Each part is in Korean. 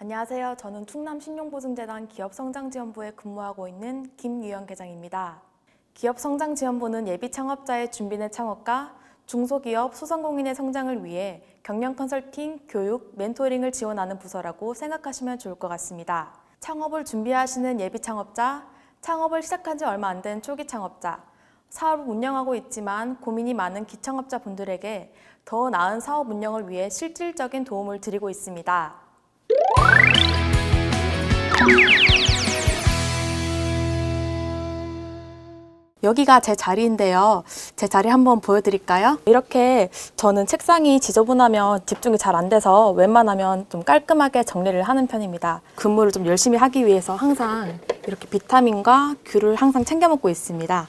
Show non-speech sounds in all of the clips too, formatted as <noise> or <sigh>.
안녕하세요. 저는 충남 신용보증재단 기업성장지원부에 근무하고 있는 김유영 계장입니다. 기업성장지원부는 예비 창업자의 준비된 창업과 중소기업 소상공인의 성장을 위해 경영 컨설팅, 교육, 멘토링을 지원하는 부서라고 생각하시면 좋을 것 같습니다. 창업을 준비하시는 예비 창업자, 창업을 시작한 지 얼마 안 된 초기 창업자, 사업을 운영하고 있지만 고민이 많은 기창업자 분들에게 더 나은 사업 운영을 위해 실질적인 도움을 드리고 있습니다. 여기가 제 자리인데요. 제 자리 한번 보여드릴까요? 이렇게 저는 책상이 지저분하면 집중이 잘 안 돼서 웬만하면 좀 깔끔하게 정리를 하는 편입니다. 근무를 좀 열심히 하기 위해서 항상 이렇게 비타민과 귤을 항상 챙겨 먹고 있습니다.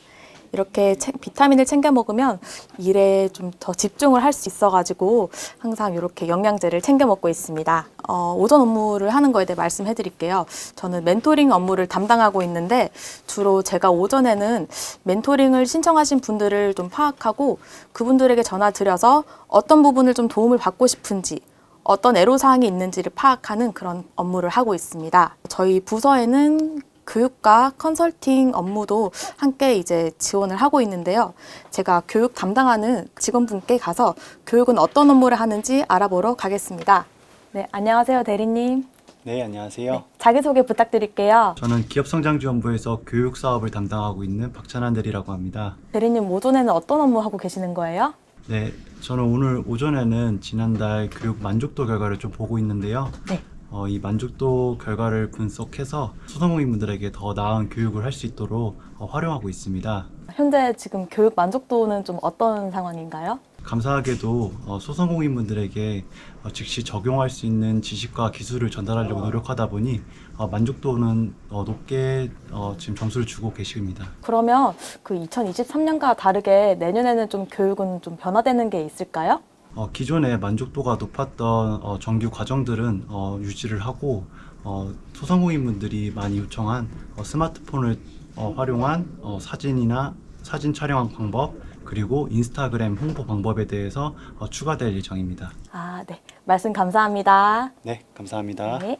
이렇게 채- 비타민을 챙겨 먹으면 일에 좀 더 집중을 할 수 있어가지고 항상 이렇게 영양제를 챙겨 먹고 있습니다. 어, 오전 업무를 하는 거에 대해 말씀해 드릴게요. 저는 멘토링 업무를 담당하고 있는데 주로 제가 오전에는 멘토링을 신청하신 분들을 좀 파악하고 그분들에게 전화 드려서 어떤 부분을 좀 도움을 받고 싶은지 어떤 애로사항이 있는지를 파악하는 그런 업무를 하고 있습니다. 저희 부서에는 교육과 컨설팅 업무도 함께 이제 지원을 하고 있는데요. 제가 교육 담당하는 직원분께 가서 교육은 어떤 업무를 하는지 알아보러 가겠습니다. 네, 안녕하세요, 대리님. 네, 안녕하세요. 자기소개 부탁드릴게요. 저는 기업성장지원부에서 교육 사업을 담당하고 있는 박찬환 대리라고 합니다. 대리님 오전에는 어떤 업무 하고 계시는 거예요? 네, 저는 오늘 오전에는 지난달 교육 만족도 결과를 좀 보고 있는데요. 네. 어, 이 만족도 결과를 분석해서 소상공인분들에게 더 나은 교육을 할 수 있도록 어, 활용하고 있습니다. 현재 지금 교육 만족도는 좀 어떤 상황인가요? 감사하게도 어, 소상공인분들에게 어, 즉시 적용할 수 있는 지식과 기술을 전달하려고 노력하다 보니 어, 만족도는 어, 높게 어, 지금 점수를 주고 계십니다. 그러면 그 2023년과 다르게 내년에는 좀 교육은 좀 변화되는 게 있을까요? 어, 기존에 만족도가 높았던 어, 정규 과정들은 어, 유지를 하고 어, 소상공인분들이 많이 요청한 어, 스마트폰을 어, 활용한 어, 사진이나 사진 촬영 방법 그리고 인스타그램 홍보 방법에 대해서 어, 추가될 예정입니다. 아, 네. 말씀 감사합니다. 네, 감사합니다. 네.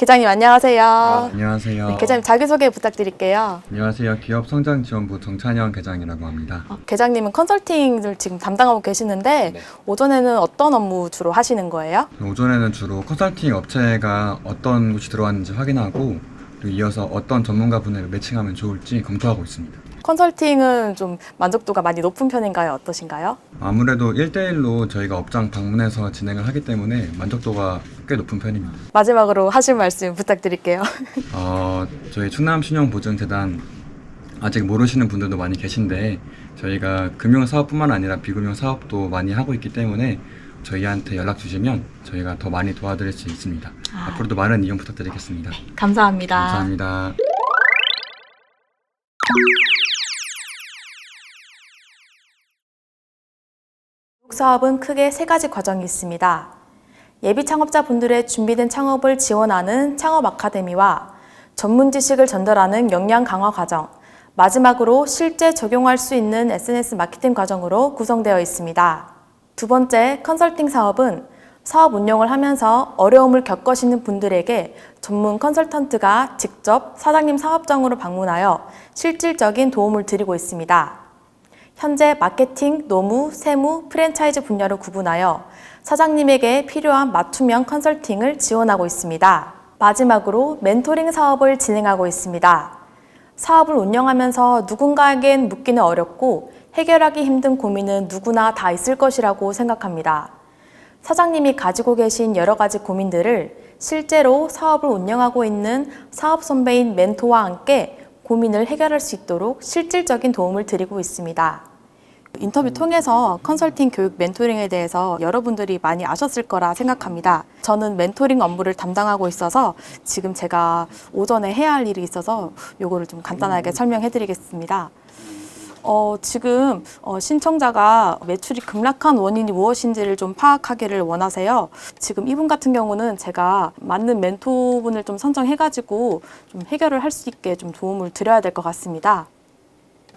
계장님 안녕하세요. 안녕하세요. 네, 계장님 자기소개 부탁드릴게요. 안녕하세요. 기업 성장 지원부 정찬영 계장이라고 합니다. 어, 계장님은 컨설팅을 지금 담당하고 계시는데 네. 오전에는 어떤 업무 주로 하시는 거예요? 오전에는 주로 컨설팅 업체가 어떤 곳이 들어왔는지 확인하고 그리고 이어서 어떤 전문가분을 매칭하면 좋을지 검토하고 있습니다. 컨설팅은 좀 만족도가 많이 높은 편인가요? 어떠신가요? 아무래도 1대1로 저희가 업장 방문해서 진행을 하기 때문에 만족도가 꽤 높은 편입니다. 마지막으로 하실 말씀 부탁드릴게요. <laughs> 어, 저희 충남 신용보증재단 아직 모르시는 분들도 많이 계신데 저희가 금융 사업뿐만 아니라 비금융 사업도 많이 하고 있기 때문에 저희한테 연락 주시면 저희가 더 많이 도와드릴 수 있습니다. 아. 앞으로도 많은 이용 부탁드리겠습니다. 감사합니다. 감사합니다. 사업은 크게 세 가지 과정이 있습니다. 예비 창업자 분들의 준비된 창업을 지원하는 창업 아카데미와 전문 지식을 전달하는 역량 강화 과정, 마지막으로 실제 적용할 수 있는 SNS 마케팅 과정으로 구성되어 있습니다. 두 번째 컨설팅 사업은 사업 운영을 하면서 어려움을 겪으시는 분들에게 전문 컨설턴트가 직접 사장님 사업장으로 방문하여 실질적인 도움을 드리고 있습니다. 현재 마케팅, 노무, 세무, 프랜차이즈 분야로 구분하여 사장님에게 필요한 맞춤형 컨설팅을 지원하고 있습니다. 마지막으로 멘토링 사업을 진행하고 있습니다. 사업을 운영하면서 누군가에겐 묻기는 어렵고 해결하기 힘든 고민은 누구나 다 있을 것이라고 생각합니다. 사장님이 가지고 계신 여러 가지 고민들을 실제로 사업을 운영하고 있는 사업 선배인 멘토와 함께 고민을 해결할 수 있도록 실질적인 도움을 드리고 있습니다. 인터뷰 통해서 컨설팅 교육 멘토링에 대해서 여러분들이 많이 아셨을 거라 생각합니다. 저는 멘토링 업무를 담당하고 있어서 지금 제가 오전에 해야 할 일이 있어서 요거를 좀 간단하게 설명해 드리겠습니다. 어, 지금 어, 신청자가 매출이 급락한 원인이 무엇인지를 좀 파악하기를 원하세요. 지금 이분 같은 경우는 제가 맞는 멘토분을 좀 선정해가지고 좀 해결을 할 수 있게 좀 도움을 드려야 될 것 같습니다.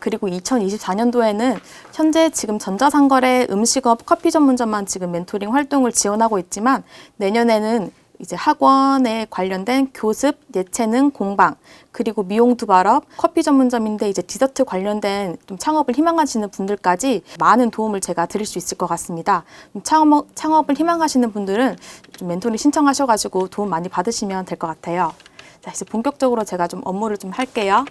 그리고 2024년도에는 현재 지금 전자상거래 음식업 커피 전문점만 지금 멘토링 활동을 지원하고 있지만 내년에는 이제 학원에 관련된 교습, 예체능, 공방, 그리고 미용 두발업, 커피 전문점인데 이제 디저트 관련된 좀 창업을 희망하시는 분들까지 많은 도움을 제가 드릴 수 있을 것 같습니다. 좀 창업, 창업을 희망하시는 분들은 좀 멘토링 신청하셔가지고 도움 많이 받으시면 될 것 같아요. 자, 이제 본격적으로 제가 좀 업무를 좀 할게요.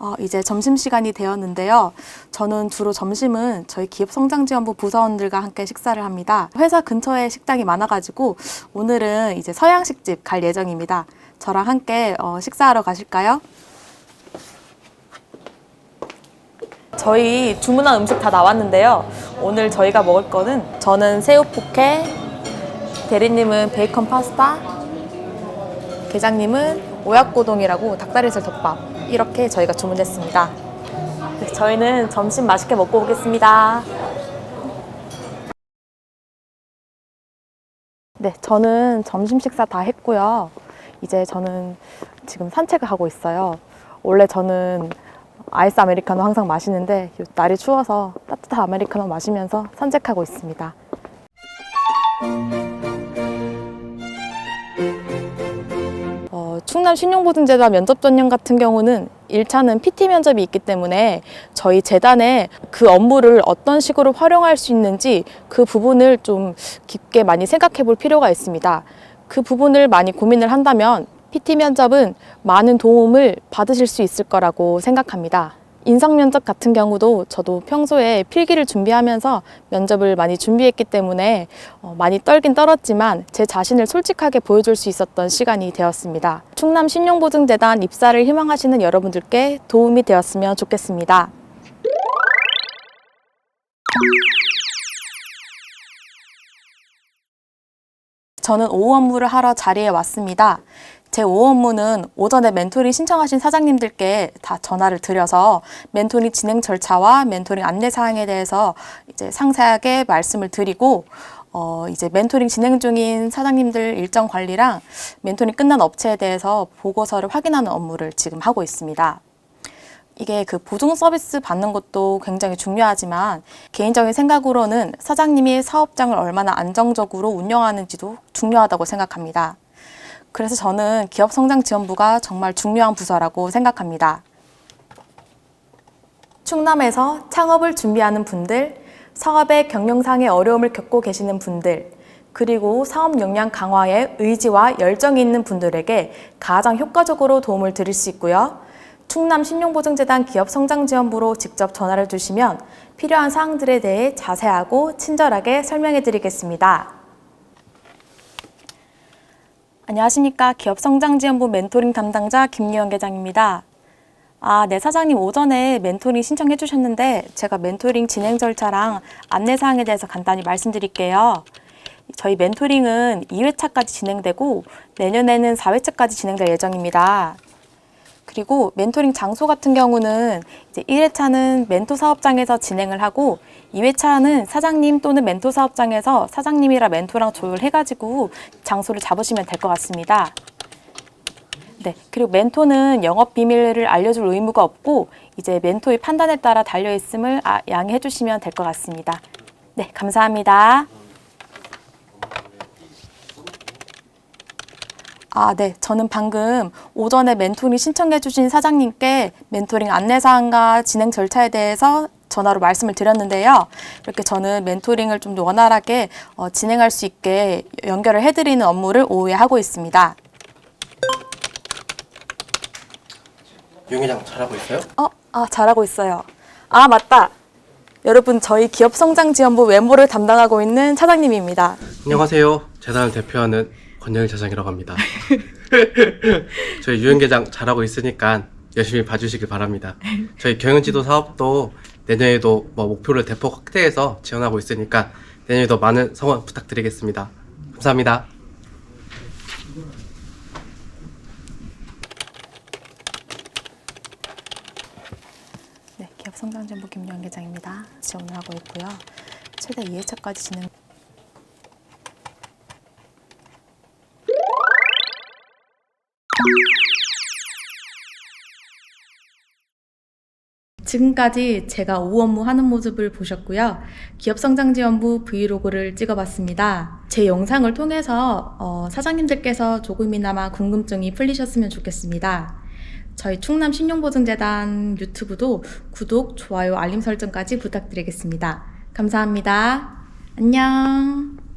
어, 이제 점심시간이 되었는데요. 저는 주로 점심은 저희 기업성장지원부 부서원들과 함께 식사를 합니다. 회사 근처에 식당이 많아가지고 오늘은 이제 서양식집 갈 예정입니다. 저랑 함께 어, 식사하러 가실까요? 저희 주문한 음식 다 나왔는데요. 오늘 저희가 먹을 거는 저는 새우 포케, 대리님은 베이컨 파스타, 계장님은 오약고동이라고 닭다리살 덮밥 이렇게 저희가 주문했습니다. 네, 저희는 점심 맛있게 먹고 오겠습니다. 네, 저는 점심 식사 다 했고요. 이제 저는 지금 산책을 하고 있어요. 원래 저는 아이스 아메리카노 항상 마시는데 날이 추워서 따뜻한 아메리카노 마시면서 산책하고 있습니다. 충남 신용보증재단 면접 전형 같은 경우는 1차는 PT 면접이 있기 때문에 저희 재단에 그 업무를 어떤 식으로 활용할 수 있는지 그 부분을 좀 깊게 많이 생각해 볼 필요가 있습니다. 그 부분을 많이 고민을 한다면 PT 면접은 많은 도움을 받으실 수 있을 거라고 생각합니다. 인성 면접 같은 경우도 저도 평소에 필기를 준비하면서 면접을 많이 준비했기 때문에 어, 많이 떨긴 떨었지만 제 자신을 솔직하게 보여줄 수 있었던 시간이 되었습니다. 충남 신용보증재단 입사를 희망하시는 여러분들께 도움이 되었으면 좋겠습니다. 저는 오후 업무를 하러 자리에 왔습니다. 제 오후 업무는 오전에 멘토링 신청하신 사장님들께 다 전화를 드려서 멘토링 진행 절차와 멘토링 안내 사항에 대해서 이제 상세하게 말씀을 드리고 어 이제 멘토링 진행 중인 사장님들 일정 관리랑 멘토링 끝난 업체에 대해서 보고서를 확인하는 업무를 지금 하고 있습니다. 이게 그 보증 서비스 받는 것도 굉장히 중요하지만 개인적인 생각으로는 사장님이 사업장을 얼마나 안정적으로 운영하는지도 중요하다고 생각합니다. 그래서 저는 기업 성장 지원부가 정말 중요한 부서라고 생각합니다. 충남에서 창업을 준비하는 분들, 사업의 경영상의 어려움을 겪고 계시는 분들, 그리고 사업 역량 강화에 의지와 열정이 있는 분들에게 가장 효과적으로 도움을 드릴 수 있고요. 충남 신용보증재단 기업성장지원부로 직접 전화를 주시면 필요한 사항들에 대해 자세하고 친절하게 설명해 드리겠습니다. 안녕하십니까. 기업성장지원부 멘토링 담당자 김유영 계장입니다. 아, 네, 사장님 오전에 멘토링 신청해 주셨는데 제가 멘토링 진행 절차랑 안내 사항에 대해서 간단히 말씀드릴게요. 저희 멘토링은 2회차까지 진행되고 내년에는 4회차까지 진행될 예정입니다. 그리고 멘토링 장소 같은 경우는 이제 1회차는 멘토 사업장에서 진행을 하고 2회차는 사장님 또는 멘토 사업장에서 사장님이랑 멘토랑 조율해가지고 장소를 잡으시면 될 것 같습니다. 네. 그리고 멘토는 영업 비밀을 알려줄 의무가 없고 이제 멘토의 판단에 따라 달려 있음을 아, 양해해 주시면 될 것 같습니다. 네, 감사합니다. 아, 네. 저는 방금 오전에 멘토링 신청해 주신 사장님께 멘토링 안내사항과 진행 절차에 대해서 전화로 말씀을 드렸는데요. 이렇게 저는 멘토링을 좀 원활하게 어, 진행할 수 있게 연결을 해드리는 업무를 오후에 하고 있습니다. 용 회장 잘하고 있어요? 어, 아, 잘하고 있어요. 아, 맞다. 여러분, 저희 기업성장지원부 외모를 담당하고 있는 차장님입니다. 안녕하세요. 재단을 대표하는 권영일 차장이라고 합니다. <laughs> 저희 유영 계장 잘하고 있으니까 열심히 봐주시길 바랍니다. 저희 경영지도 사업도 내년에도 뭐 목표를 대폭 확대해서 지원하고 있으니까 내년에도 많은 성원 부탁드리겠습니다. 감사합니다. 네, 기업 성장지원부 김유영 계장입니다. 지원을 하고 있고요. 최대 2회차까지 진행. 지금까지 제가 오후 업무 하는 모습을 보셨고요. 기업성장지원부 브이로그를 찍어봤습니다. 제 영상을 통해서 어, 사장님들께서 조금이나마 궁금증이 풀리셨으면 좋겠습니다. 저희 충남 신용보증재단 유튜브도 구독, 좋아요, 알림 설정까지 부탁드리겠습니다. 감사합니다. 안녕.